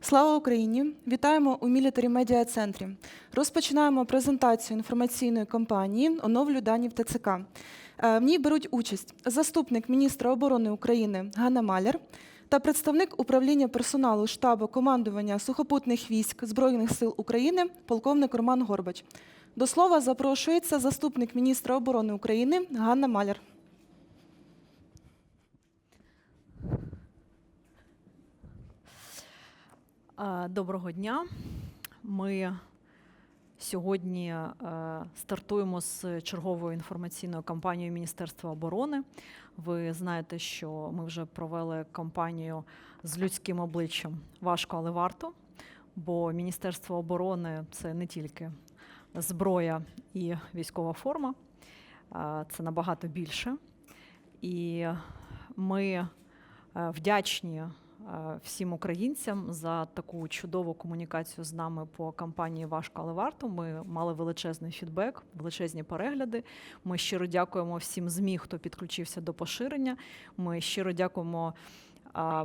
Слава Україні! Вітаємо у Мілітарі Медіа Центрі. Розпочинаємо презентацію інформаційної кампанії Оновлю дані в ТЦК. Е, В ній беруть участь заступник міністра оборони України Ганна Маляр та представник управління персоналу штабу командування сухопутних військ Збройних сил України полковник Роман Горбач. До слова запрошується заступник міністра оборони України Ганна Маляр. Доброго дня. Ми сьогодні е, стартуємо з черговою інформаційною кампанією Міністерства оборони. Ви знаєте, що ми вже провели кампанію з людським обличчям важко, але варто. Бо Міністерство оборони це не тільки зброя і військова форма, це набагато більше. І ми е, вдячні всім українцям за таку чудову комунікацію з нами по кампанії Важко, але варто. Ми мали величезний фідбек, величезні перегляди. Ми щиро дякуємо всім ЗМІ, хто підключився до поширення. Ми щиро дякуємо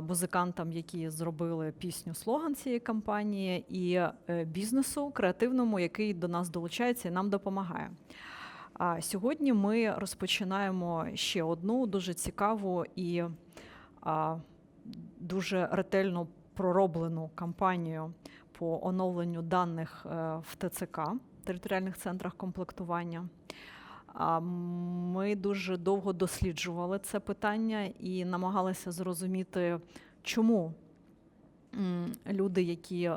музикантам, які зробили пісню слоган цієї кампанії, і е, бізнесу креативному, який до нас долучається і нам допомагає. А сьогодні ми розпочинаємо ще одну дуже цікаву і дуже ретельно пророблену кампанію по оновленню даних е, в ТЦК територіальних центрах комплектування. Ми дуже довго досліджували це питання і намагалися зрозуміти, чому люди, які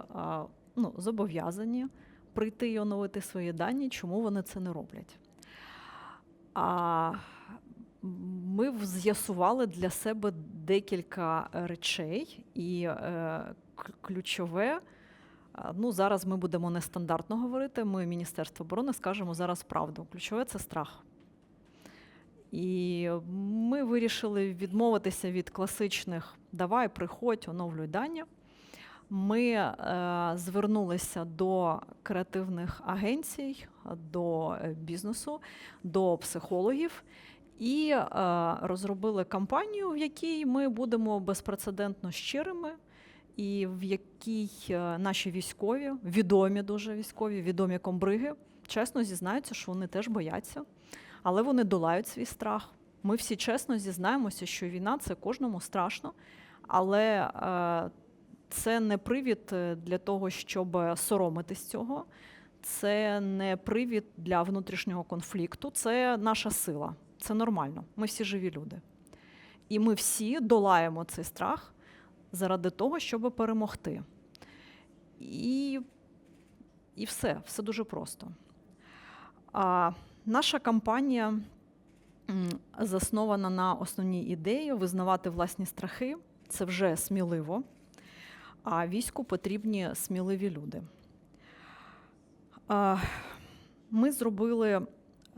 ну, зобов'язані прийти і оновити свої дані, чому вони це не роблять. Ми з'ясували для себе декілька е, речей, і е, ключове. Ну, зараз ми будемо нестандартно говорити. Ми, Міністерство оборони, скажемо зараз правду. Ключове це страх. І ми вирішили відмовитися від класичних давай, приходь, оновлюй дані. Ми е, звернулися до креативних агенцій, до е, бізнесу, до психологів і е, розробили кампанію, в якій ми будемо безпрецедентно щирими, і в якій е, наші військові, відомі дуже військові, відомі комбриги, чесно зізнаються, що вони теж бояться, але вони долають свій страх. Ми всі чесно зізнаємося, що війна це кожному страшно, але е, це не привід для того, щоб соромитись цього. Це не привід для внутрішнього конфлікту, це наша сила. Це нормально. Ми всі живі люди. І ми всі долаємо цей страх заради того, щоб перемогти. І, і все, все дуже просто. А, наша кампанія заснована на основній ідеї визнавати власні страхи. Це вже сміливо. А війську потрібні сміливі люди. Ми зробили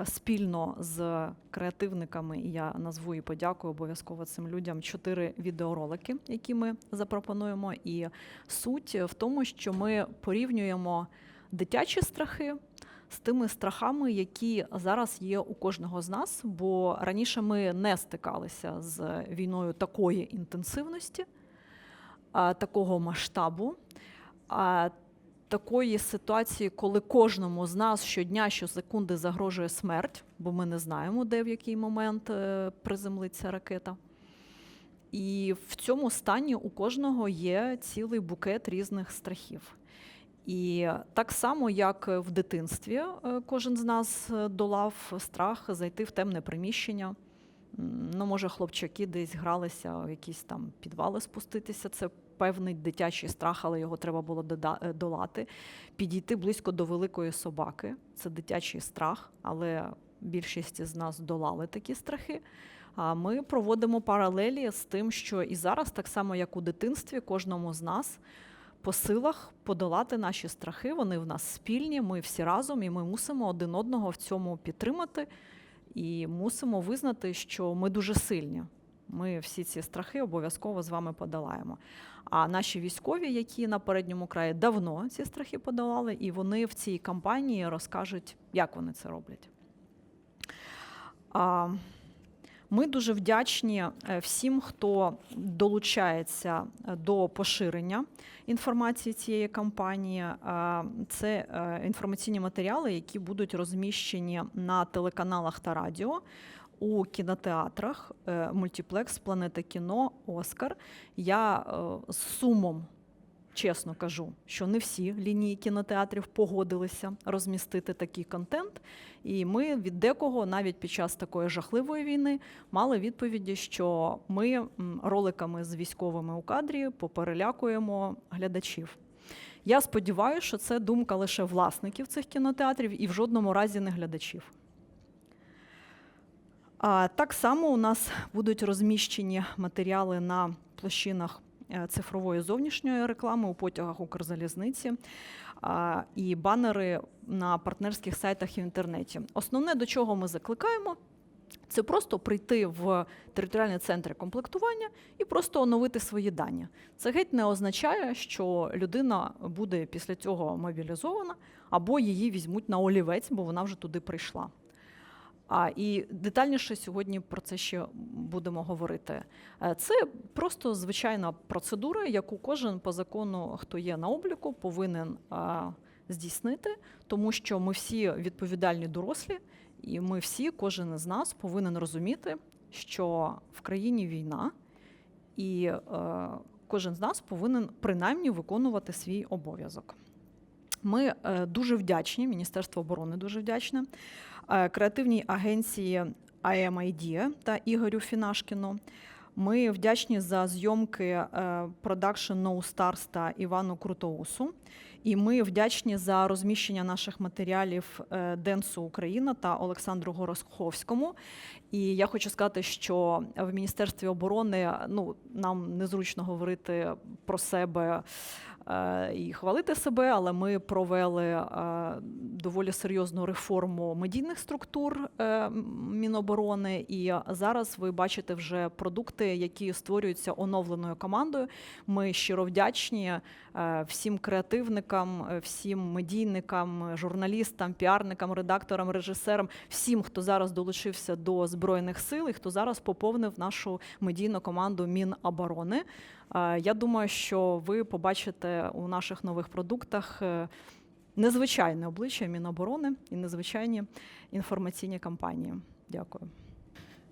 спільно з креативниками, і я назву і подякую обов'язково цим людям чотири відеоролики, які ми запропонуємо. І суть в тому, що ми порівнюємо дитячі страхи з тими страхами, які зараз є у кожного з нас. Бо раніше ми не стикалися з війною такої інтенсивності, такого масштабу. Такої ситуації, коли кожному з нас щодня, щосекунди загрожує смерть, бо ми не знаємо, де в який момент е, приземлиться ракета. І в цьому стані у кожного є цілий букет різних страхів. І так само, як в дитинстві, е, кожен з нас е, долав страх зайти в темне приміщення. Ну, може, хлопчаки десь гралися в якісь там підвали спуститися. Це певний дитячий страх, але його треба було е, долати. Підійти близько до великої собаки це дитячий страх, але більшість з нас долали такі страхи. А ми проводимо паралелі з тим, що і зараз, так само як у дитинстві, кожному з нас по силах подолати наші страхи. Вони в нас спільні, ми всі разом, і ми мусимо один одного в цьому підтримати. І мусимо визнати, що ми дуже сильні. Ми всі ці страхи обов'язково з вами подолаємо. А наші військові, які на передньому краї давно ці страхи подолали, і вони в цій кампанії розкажуть, як вони це роблять. Ми дуже вдячні е, всім, хто долучається е, до поширення інформації цієї кампанії. Це е, інформаційні матеріали, які будуть розміщені на телеканалах та радіо. У кінотеатрах е, мультиплекс Планета кіно Оскар. Я е, з сумом чесно кажу, що не всі лінії кінотеатрів погодилися розмістити такий контент. І ми від декого, навіть під час такої жахливої війни, мали відповіді, що ми роликами з військовими у кадрі поперелякуємо глядачів. Я сподіваюся, що це думка лише власників цих кінотеатрів і в жодному разі не глядачів. Так само у нас будуть розміщені матеріали на площинах е, цифрової зовнішньої реклами у потягах Укрзалізниці і банери на партнерських сайтах і в інтернеті. Основне, до чого ми закликаємо, це просто прийти в територіальні центри комплектування і просто оновити свої дані. Це геть не означає, що людина буде після цього мобілізована або її візьмуть на олівець, бо вона вже туди прийшла. А і детальніше сьогодні про це ще будемо говорити. Е, Це просто звичайна процедура, яку кожен по закону, хто є на обліку, повинен а, здійснити, тому що ми всі відповідальні дорослі, і ми всі, кожен із нас, повинен розуміти, що в країні війна, і е, кожен з нас повинен принаймні виконувати свій обов'язок. Ми е, дуже вдячні, Міністерство оборони дуже вдячне, е, креативній агенції IMID та Ігорю Фінашкіну. Ми вдячні за зйомки е, продакшн No Stars та Івану Крутоусу. І ми вдячні за розміщення наших матеріалів Денсу Україна та Олександру Гороховському. І я хочу сказати, що в Міністерстві оборони ну, нам незручно говорити про себе і хвалити себе, але ми провели доволі серйозну реформу медійних структур е, Міноборони. І зараз ви бачите вже продукти, які створюються оновленою командою. Ми щиро вдячні е, всім креативникам, е, всім медійникам, журналістам, піарникам, редакторам, режисерам, всім, хто зараз долучився до збройних сил і хто зараз поповнив нашу медійну команду Міноборони. Я думаю, що ви побачите у наших нових продуктах е, незвичайне обличчя Міноборони і незвичайні інформаційні кампанії. Дякую.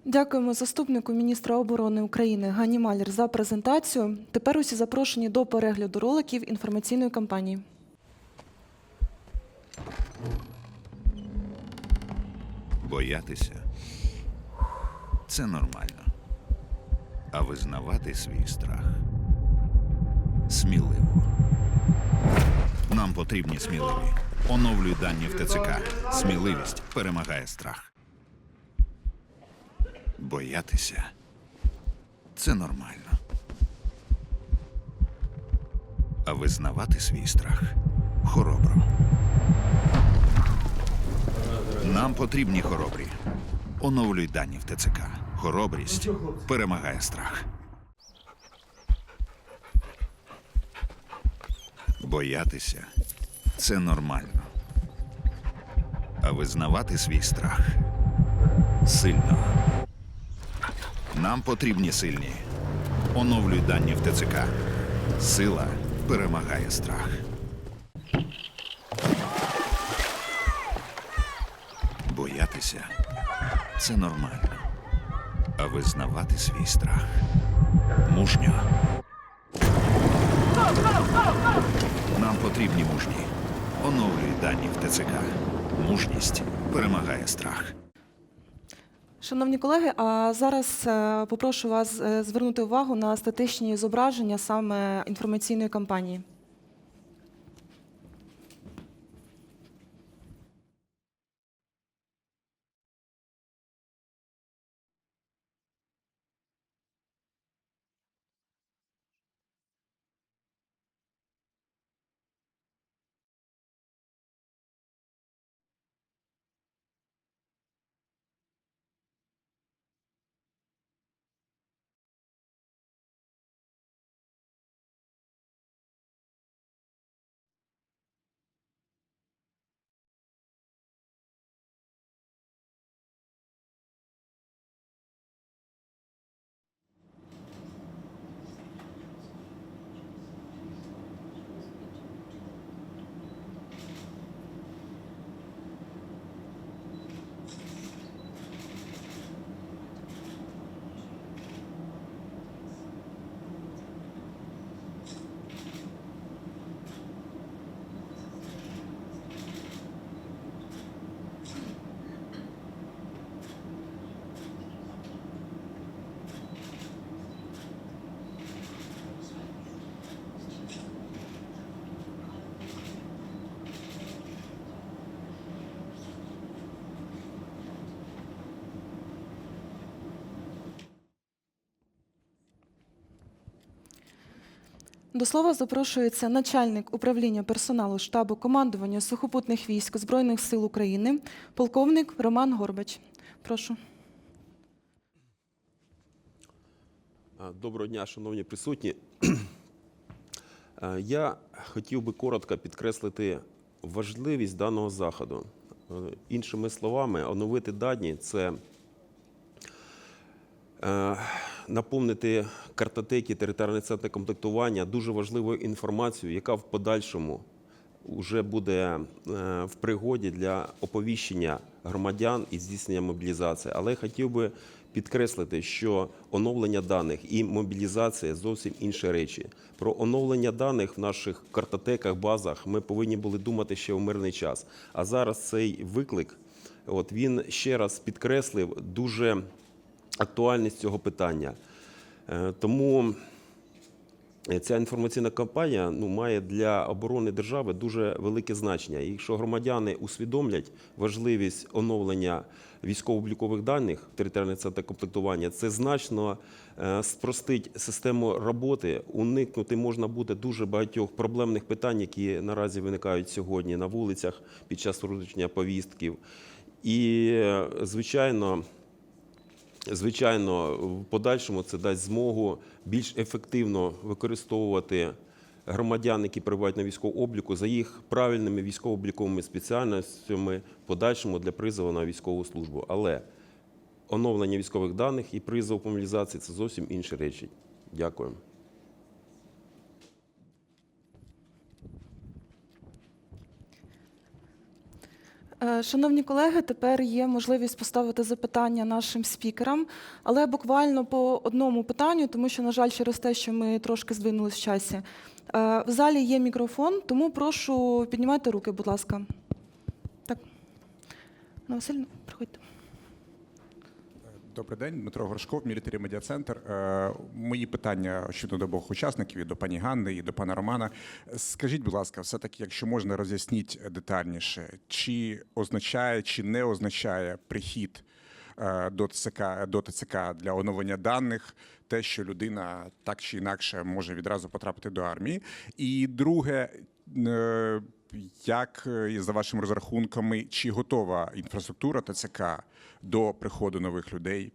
Дякуємо заступнику міністра оборони України Гані Малір за презентацію. Тепер усі запрошені до перегляду роликів інформаційної кампанії. Боятися це нормально. А визнавати свій страх сміливо. Нам потрібні сміливі. Оновлюй дані в ТЦК. Сміливість перемагає страх. Боятися це нормально. А визнавати свій страх хоробро. Нам потрібні хоробрі. Оновлюй дані в ТЦК. Хоробрість перемагає страх. Боятися це нормально. А визнавати свій страх сильно. Нам потрібні сильні. Оновлюй дані в ТЦК. Сила перемагає страх. Боятися це нормально. А визнавати свій страх мужньо. Нам потрібні мужні. Оновлюй дані в ТЦК. Мужність перемагає страх. Шановні колеги, а зараз е, попрошу вас е, звернути увагу на статичні зображення саме інформаційної кампанії. До слова запрошується начальник управління персоналу штабу командування сухопутних військ Збройних сил України, полковник Роман Горбач. Прошу. Доброго дня, шановні присутні. Я хотів би коротко підкреслити важливість даного заходу. Іншими словами, оновити дані це наповнити картотеки територіального центру комплектування дуже важливою інформацією, яка в подальшому вже буде е, в пригоді для оповіщення громадян і здійснення мобілізації. Але я хотів би підкреслити, що оновлення даних і мобілізація зовсім інші речі. Про оновлення даних в наших картотеках, базах ми повинні були думати ще в мирний час. А зараз цей виклик, от він ще раз підкреслив дуже актуальність цього питання. Е, Тому ця інформаційна кампанія ну, має для оборони держави дуже велике значення. І якщо громадяни усвідомлять важливість оновлення військово-облікових даних територіального центру комплектування, це значно е, спростить систему роботи. Уникнути можна буде дуже багатьох проблемних питань, які наразі виникають сьогодні на вулицях під час вручення повістків. І, е, звичайно, Звичайно, в подальшому це дасть змогу більш ефективно використовувати громадян, які перебувають на військовому обліку, за їх правильними військово-обліковими спеціальностями в подальшому для призову на військову службу. Але оновлення військових даних і призов по мобілізації це зовсім інші речі. Дякую. Шановні колеги, тепер є можливість поставити запитання нашим спікерам, але буквально по одному питанню, тому що, на жаль, через те, що ми трошки здвинулись в часі. Е, В залі є мікрофон, тому прошу піднімайте руки, будь ласка. Так. Васильівна, приходьте. Добрий день, Дмитро Горшков, Мілітарі Медіа Центр. Е, Мої питання щодо до обох учасників і до пані Ганни, і до пана Романа. Скажіть, будь ласка, все-таки, якщо можна роз'ясніть детальніше, чи означає, чи не означає прихід до ТЦК, до ТЦК для оновлення даних, те, що людина так чи інакше може відразу потрапити до армії. І друге, е, як е, за вашими розрахунками, чи готова інфраструктура ТЦК до приходу нових людей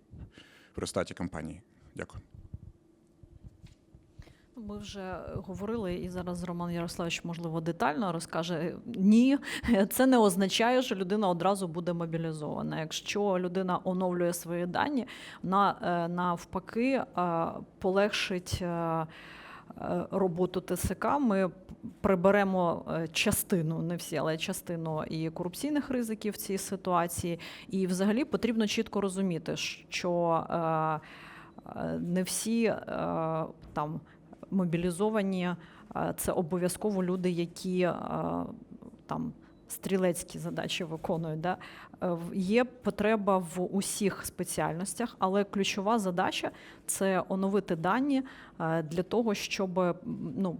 в результаті кампанії? Дякую. Ми вже говорили, і зараз Роман Ярославович, можливо, детально розкаже. Ні, це не означає, що людина одразу буде мобілізована. Якщо людина оновлює свої дані, вона е, навпаки е, полегшить. е, е, Роботу ТСК ми приберемо е, частину, не всі, але частину і корупційних ризиків в цій ситуації. І взагалі потрібно чітко розуміти, що е, е, не всі е, там мобілізовані, е, це обов'язково люди, які е, там стрілецькі задачі виконують. Да? Е, Є потреба в усіх спеціальностях, але ключова задача це оновити дані для того, щоб ну,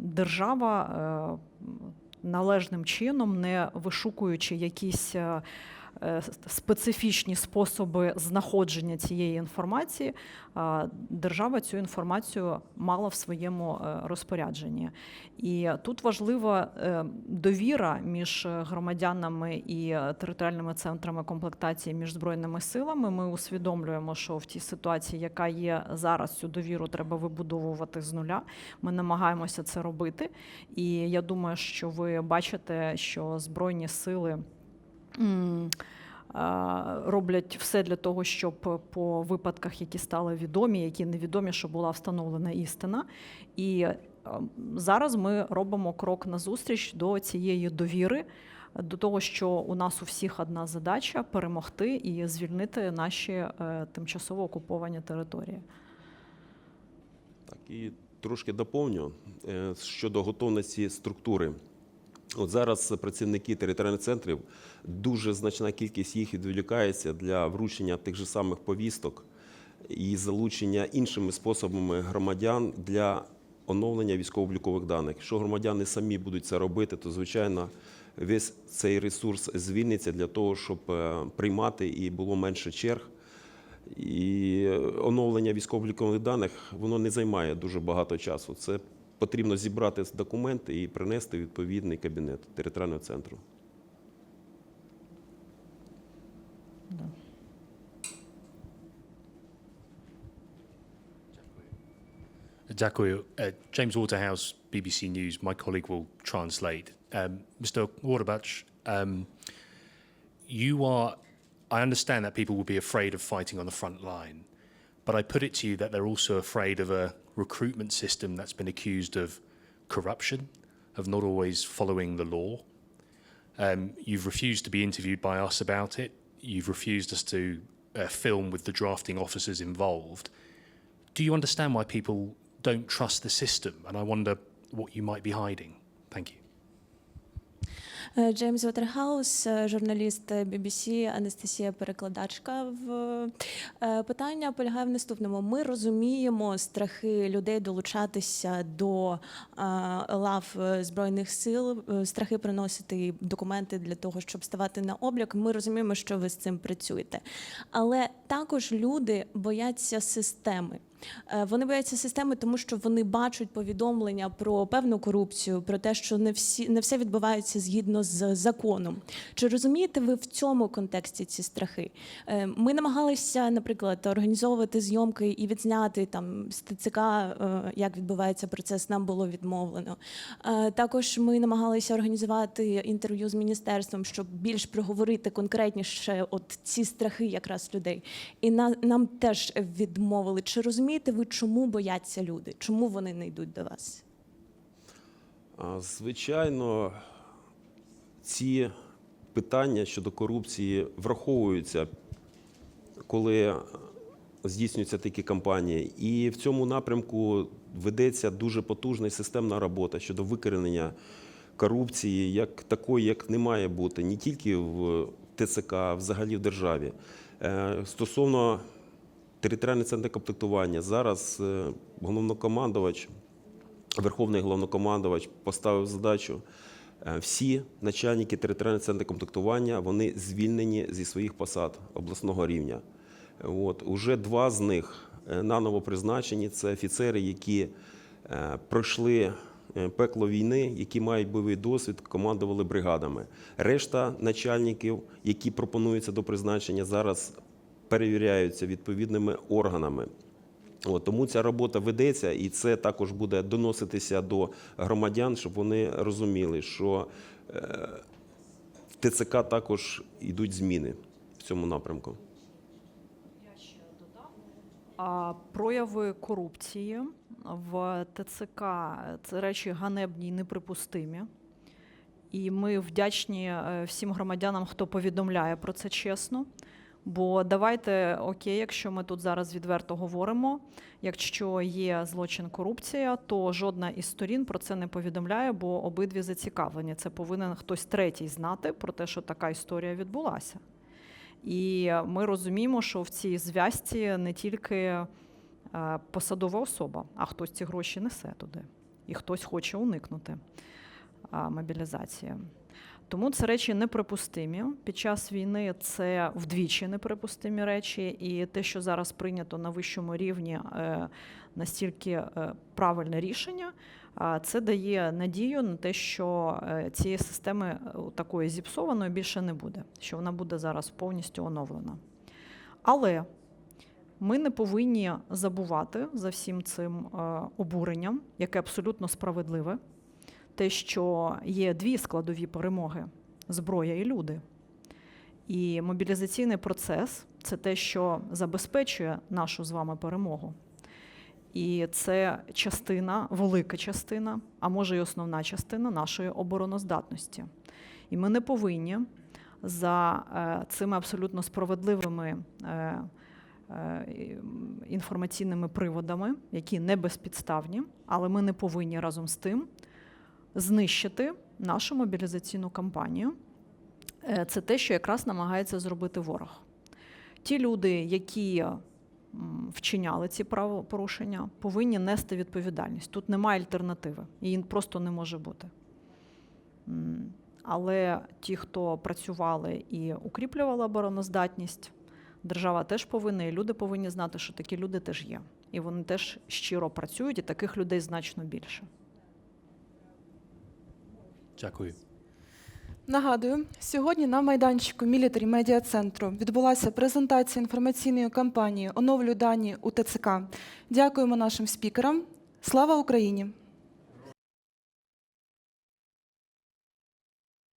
держава належним чином, не вишукуючи якісь. Е, Специфічні способи знаходження цієї інформації, держава цю інформацію мала в своєму е, розпорядженні. І тут важлива е, довіра між громадянами і територіальними центрами комплектації між збройними силами. Ми усвідомлюємо, що в тій ситуації, яка є зараз, цю довіру треба вибудовувати з нуля. Ми намагаємося це робити. І я думаю, що ви бачите, що збройні сили. Роблять все для того, щоб по випадках, які стали відомі, які невідомі, щоб була встановлена істина. І зараз ми робимо крок назустріч до цієї довіри, до того, що у нас у всіх одна задача перемогти і звільнити наші е, тимчасово окуповані території. Так, і трошки доповню е, щодо готовності структури. От зараз працівники територіальних центрів, дуже значна кількість їх відволікається для вручення тих же самих повісток і залучення іншими способами громадян для оновлення військово-облікових даних. Якщо громадяни самі будуть це робити, то звичайно весь цей ресурс звільниться для того, щоб е, приймати і було менше черг. І оновлення військово-облікових даних воно не займає дуже багато часу. Це потрібно зібрати документи і принести в відповідний кабінет територіального центру. Дякую. Uh, James Waterhouse, BBC News. My colleague will translate. Um, Mr. Waterbach, um, you are. I understand that people will be afraid of fighting on the front line, but I put it to you that they're also afraid of a recruitment system that's been accused of corruption, of not always following the law. Um, you've refused to be interviewed by us about it. You've refused us to uh, film with the drafting officers involved. Do you understand why people don't trust the system? And I wonder what you might be hiding. Thank you. Е, Джеймс Уотерхаус, е, журналіст BBC, Анастасія перекладачка. В е, питання полягає в наступному. Ми розуміємо страхи людей долучатися до лав збройних сил, страхи приносити документи для того, щоб ставати на облік. Ми розуміємо, що ви з цим працюєте. Але також люди бояться системи. Е, Вони бояться системи, тому що вони бачать повідомлення про певну корупцію, про те, що не всі не все відбувається згідно з законом. Чи розумієте ви в цьому контексті ці страхи? Е, Ми намагалися, наприклад, організовувати зйомки і відзняти там з ТЦК, е, як відбувається процес. Нам було відмовлено. Також ми намагалися організувати інтерв'ю з міністерством, щоб більш проговорити конкретніше от ці страхи якраз людей. І на, нам теж відмовили. Чи розумієте ви, чому бояться люди? Чому вони не йдуть до вас? Звичайно, ці питання щодо корупції враховуються, коли здійснюються такі кампанії. І в цьому напрямку ведеться дуже потужна і системна робота щодо викоренення корупції, як такої, як не має бути, не тільки в ТЦК, а взагалі в державі. Е, Стосовно територіального центру комплектування, зараз е, головнокомандувач Верховний головнокомандувач поставив задачу. е, Всі начальники територіального центру комплектування вони звільнені зі своїх посад обласного рівня. От уже два з них е, наново призначені. Це офіцери, які пройшли пекло війни, які мають бойовий досвід, командували бригадами. Решта начальників, які пропонуються до призначення, зараз перевіряються відповідними органами. От, тому ця робота ведеться, і це також буде доноситися до громадян, щоб вони розуміли, що е, в ТЦК також йдуть зміни в цьому напрямку. А прояви корупції в ТЦК це речі ганебні і неприпустимі. І ми вдячні е, всім громадянам, хто повідомляє про це чесно. Бо давайте окей, якщо ми тут зараз відверто говоримо, якщо є злочин корупція, то жодна із сторін про це не повідомляє, бо обидві зацікавлені. Це повинен хтось третій знати про те, що така історія відбулася. І ми розуміємо, що в цій зв'язці не тільки е, посадова особа, а хтось ці гроші несе туди, і хтось хоче уникнути мобілізації. Тому це речі неприпустимі. Під час війни це вдвічі неприпустимі речі, і те, що зараз прийнято на вищому рівні, е, настільки е, правильне рішення, це дає надію на те, що е, цієї системи такої зіпсованої більше не буде, що вона буде зараз повністю оновлена. Але ми не повинні забувати за всім цим обуренням, яке абсолютно справедливе, те, що є дві складові перемоги зброя і люди. І мобілізаційний процес це те, що забезпечує нашу з вами перемогу. І це частина, велика частина, а може й основна частина нашої обороноздатності. І ми не повинні за е, цими абсолютно справедливими е, е, інформаційними приводами, які не безпідставні, але ми не повинні разом з тим знищити нашу мобілізаційну кампанію. Е, Це те, що якраз намагається зробити ворог. Ті люди, які вчиняли ці правопорушення, повинні нести відповідальність. Тут немає альтернативи, її просто не може бути. Але ті, хто працювали і укріплювали обороноздатність, держава теж повинна, і люди повинні знати, що такі люди теж є. І вони теж щиро працюють, і таких людей значно більше. Дякую. Нагадую, сьогодні на майданчику Мілітарі медіа центру відбулася презентація інформаційної кампанії Оновлю дані у ТЦК. Дякуємо нашим спікерам. Слава Україні!